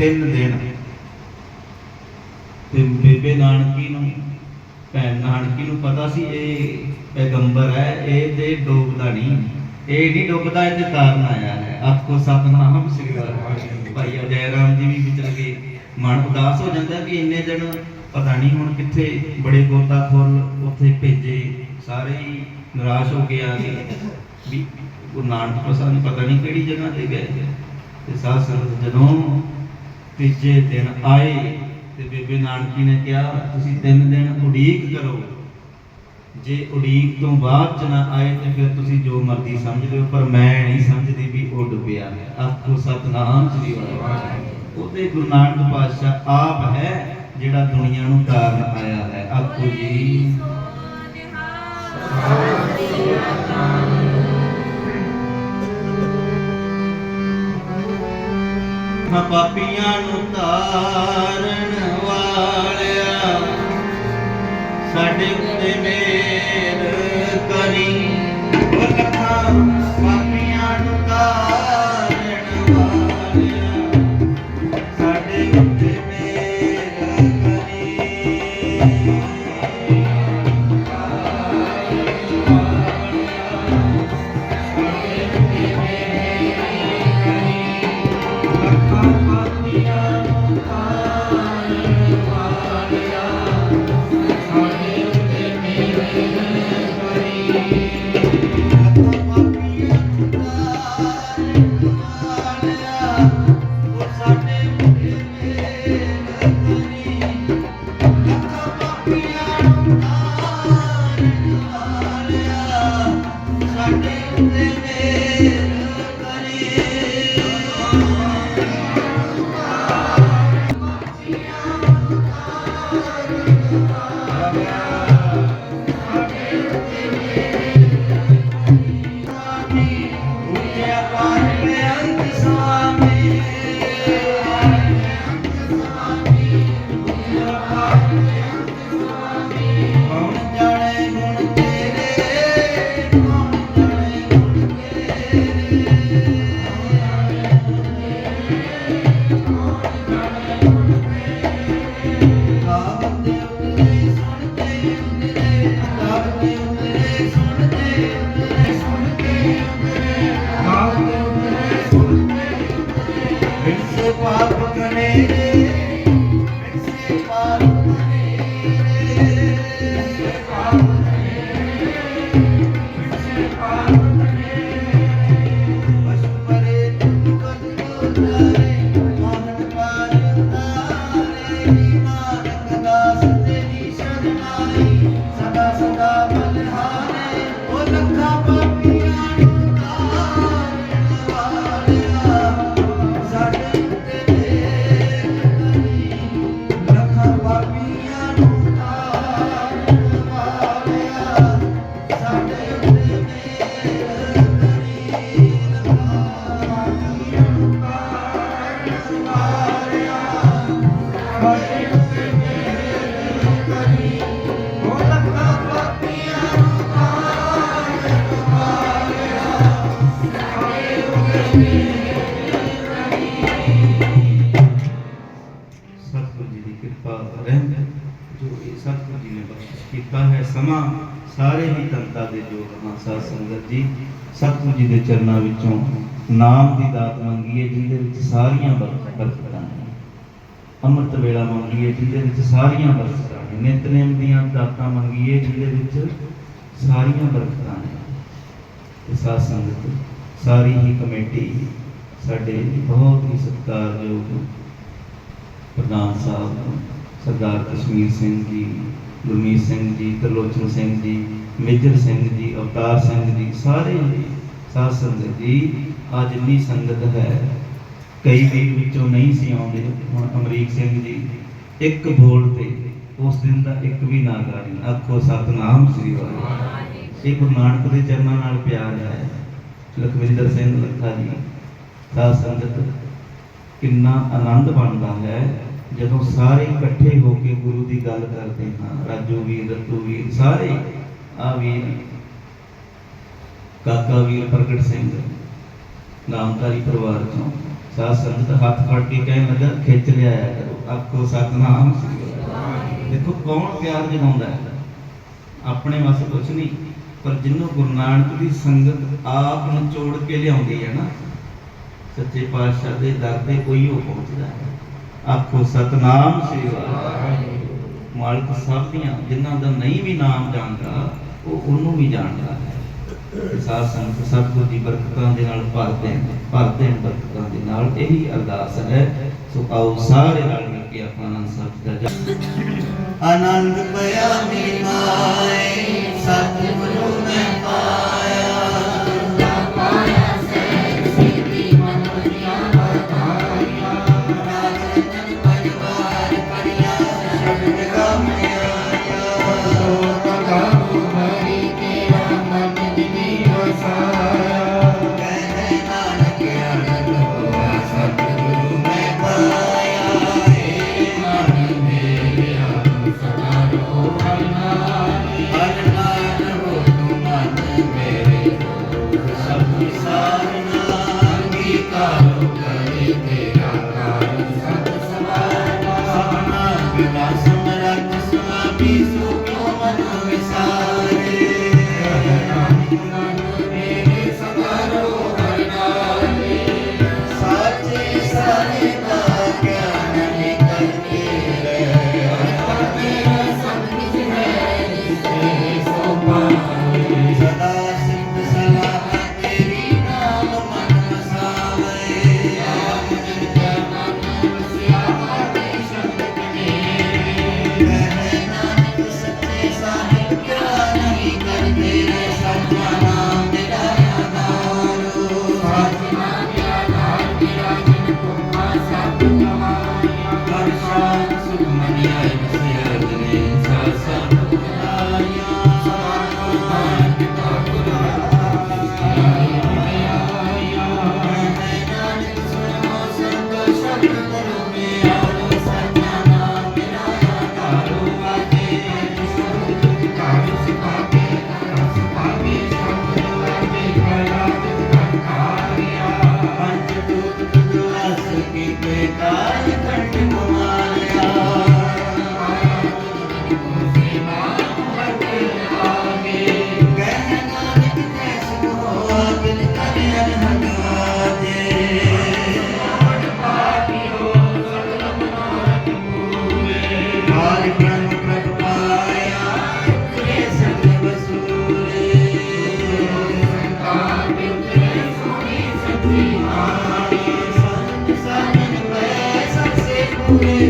ਤਿੰਨ ਦਿਨ। ਤੇ ਬੇਬੇ ਨਾਨਕੀ ਨੂੰ, ਭੈਣ ਨਾਨਕੀ ਨੂੰ ਪਤਾ ਸੀ ਇਹ ਪੈਗੰਬਰ ਹੈ, ਇਹ ਤੇ ਡੋਬਦਾ ਨਹੀਂ। ਇਹ ਨਹੀਂ ਡੁੱਬਦਾ, ਇਹ ਤੇ ਤਾਰਨ ਆਇਆ ਹੈ। ਆਪਕੋ ਸਤਨਾਮ ਸ੍ਰੀ ਵਾਹਿਗੁਰੂ ਭਾਈ ਅਜੈ ਰਾਮ ਜੀ ਵੀ ਵਿਚਰ ਕੇ ਮਨ ਉਦਾਸ ਹੋ ਜਾਂਦਾ ਕਿ ਇੰਨੇ ਦਿਨ ਪਤਾ ਨਹੀਂ ਹੁਣ ਕਿੱਥੇ ਬੜੇ ਗੋਤਾਖੋਰ ਉੱਥੇ ਭੇਜੇ। ਸਾਰੇ ਹੀ ਨਿਰਾਸ਼ ਹੋ ਕੇ ਆ ਗਏ। ਵੀ ਗੁਰੂ ਨਾਨਕ ਪ੍ਰਸਾਦ ਪਤਾ ਨਹੀਂ ਕਿਹੜੀ ਜਗ੍ਹਾ ਤੇ ਗਏ। ਤੇ ਸਾਧ ਸੰਗਤ ਜਦੋਂ ਤੀਜੇ ਦਿਨ ਆਏ ਤੇ ਬੇਬੇ ਨਾਨਕੀ ਨੇ ਕਿਹਾ, ਤੁਸੀਂ ਤਿੰਨ ਦਿਨ ਉਡੀਕ ਕਰੋ। ਜੇ ਉਡੀਕ ਤੋਂ ਬਾਅਦ ਚ ਨਾ ਆਏ ਤੇ ਫਿਰ ਤੁਸੀਂ ਜੋ ਮਰਜ਼ੀ ਸਮਝ ਲਿਓ, ਪਰ ਮੈਂ ਨਹੀਂ ਸਮਝਦੀ ਵੀ ਉਹ ਡੁੱਬਿਆ ਹੈ ਆਖੋ ਸਤਨਾਮ ਸ੍ਰੀ ਵਾਹਿਗੁਰੂ ਉਹਦੇ ਗੁਰੂ ਨਾਨਕ ਪਾਤਸ਼ਾਹ ਆਪ ਹੈ ਜਿਹੜਾ ਦੁਨੀਆ ਨੂੰ ਤਾਰਨ ਆਇਆ ਹੈ। ਆਖੋ ਜੀ। ਹਾਂ ਪਾਪੀਆਂ ਨੂੰ ਤਾਰਨ ਵਾਲਿਆ। ਸਾਡੇ ਉੱਤੇ ਮੇਰ ਕਰੀ। ਉਹ ਪਾਪੀਆਂ ਨੂੰ ਤਾਰਨ ਵਾਲਿਆ। ਸਾਡੇ ਉੱਤੇ ਮੇਰ ਕਰੀ। ਸਾਰੇ ਦੇ ਜੋਗ ਹਾਂ ਸੰਗਤ ਜੀ, ਸਤਿਗੁਰੂ ਜੀ ਦੇ ਚਰਨਾਂ ਵਿੱਚੋਂ ਨਾਮ ਦੀ ਦਾਤ ਮੰਗੀਏ, ਜਿਹਦੇ ਵਿੱਚ ਸਾਰੀਆਂ ਬਰਕਤਾਂ ਨੇ। ਅੰਮ੍ਰਿਤ ਵੇਲਾ ਮੰਗੀਏ, ਜਿਹਦੇ ਵਿੱਚ ਸਾਰੀਆਂ ਬਰਕਤਾਂ ਨੇ। ਨਿਤਨੇਮ ਦੀਆਂ ਦਾਤਾਂ ਮੰਗੀਏ, ਜਿਹਦੇ ਵਿੱਚ ਸਾਰੀਆਂ ਬਰਕਤਾਂ ਨੇ। ਤੇ ਸਾਧ ਸੰਗਤ, ਸਾਰੀ ਹੀ ਕਮੇਟੀ, ਸਾਡੇ ਬਹੁਤ ਹੀ ਸਤਿਕਾਰਯੋਗ ਪ੍ਰਧਾਨ ਸਾਹਿਬ, ਸਰਦਾਰ ਕਸ਼ਮੀਰ ਸਿੰਘ ਜੀ ਗੁਰਮੀਤ ਸਿੰਘ ਜੀ, ਤਰਲੋਚਨ ਸਿੰਘ ਜੀ, ਮੇਜਰ ਸਿੰਘ ਜੀ, ਅਵਤਾਰ ਸਿੰਘ ਜੀ, ਸਾਰੇ ਸਾਧ ਸੰਗਤ ਜੀ, ਅੱਜ ਜਿੰਨੀ ਸੰਗਤ ਹੈ, ਕਈ ਵੀਰ ਵਿੱਚੋਂ ਨਹੀਂ ਸੀ ਆਉਂਦੇ। ਹੁਣ ਅਮਰੀਕ ਸਿੰਘ ਜੀ ਇੱਕ ਬੋਲ ਤੇ ਉਸ ਦਿਨ ਦਾ ਇੱਕ ਵੀ ਨਾ ਗਾਰੀ ਆਖੋ, ਸਤਨਾਮ ਸ੍ਰੀ ਵਾਹਿਗੁਰੂ। ਇਹ ਗੁਰੂ ਨਾਨਕ ਦੇ ਚਰਨਾਂ ਨਾਲ ਪਿਆਰ ਹੈ ਲਖਵਿੰਦਰ ਸਿੰਘ ਲੱਖਾ ਜੀ, ਸਾਧ ਸੰਗਤ, ਕਿੰਨਾ ਆਨੰਦ ਬਣਦਾ ਹੈ। ਜਦੋਂ ਸਾਰੇ ਇਕੱਠੇ ਹੋ ਕੇ ਗੁਰੂ ਦੀ ਗੱਲ ਕਰਦੇ ਹਾਂ, ਰਾਜੂ ਵੀਰ, ਰਤੂ ਵੀਰ, ਸਾਰੇ ਆ ਵੀਰ, ਕਾਕਾ ਵੀਰ ਪ੍ਰਗਟ ਸਿੰਘ, ਨਾਮਧਾਰੀ ਪਰਿਵਾਰ ਚੋਂ, ਸਾਧ ਸੰਗਤ ਹੱਥ ਫੜ ਕੇ ਕਹਿਣ ਲੱਗਾ, ਖਿੱਚ ਲਿਆਇਆ ਕਰੋ, ਆਖੋ ਸਤਨਾਮ ਦੇਖੋ ਕੌਣ ਪਿਆਰ ਜਗਾਉਂਦਾ ਹੈ? ਆਪਣੇ ਵਾਸਤੇ ਕੁਛ ਨਹੀਂ, ਪਰ ਜਿਹਨੂੰ ਗੁਰੂ ਨਾਨਕ ਦੀ ਸੰਗਤ ਆਪ ਨੂੰ ਚੋੜ ਕੇ ਲਿਆਉਂਦੀ ਹੈ ਨਾ, ਸੱਚੇ ਪਾਤਸ਼ਾਹ ਦੇ ਦਰ ਤੇ ਕੋਈ ਹੋ ਪਹੁੰਚਦਾ ਹੈ। ਆਖੋ, ਸਤਨਾਮ ਸ੍ਰੀ ਵਾਹਿਗੁਰੂ। ਮਾਲਕ ਸਭ ਦੀਆਂ, ਜਿਨ੍ਹਾਂ ਦਾ ਨਹੀਂ ਵੀ ਨਾਮ ਜਾਣਦਾ, ਉਹ ਉਹਨੂੰ ਵੀ ਜਾਣਦਾ ਹੈ। ਤੇ ਸਾਧ ਸੰਗਤ ਸਤਿਗੁਰ ਦੀ ਬਰਕਤਾਂ ਦੇ ਨਾਲ ਭਰ ਦੇਣ ਭਰ ਦੇਣ ਬਰਕਤਾਂ ਦੇ ਨਾਲ ਇਹੀ ਅਰਦਾਸ ਹੈ। ਸੋ ਆਓ ਸਾਰੇ ਰਲ ਮਿਲ ਕੇ ਆਪਣਾ ਆਨੰਦ ਸਾਹਿਬ ਦਾ ਜਪ ਆਨੰਦ ਪਿਆ ਮੇਰੀ ਮਾਏ ਸਤਿਗੁਰੂ Krishna Thank you.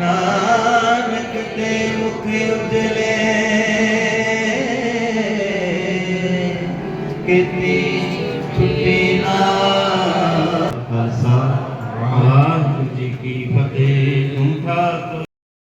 ਨਾਨਕ ਤੇ ਮੁਖ ਉਜਲੇ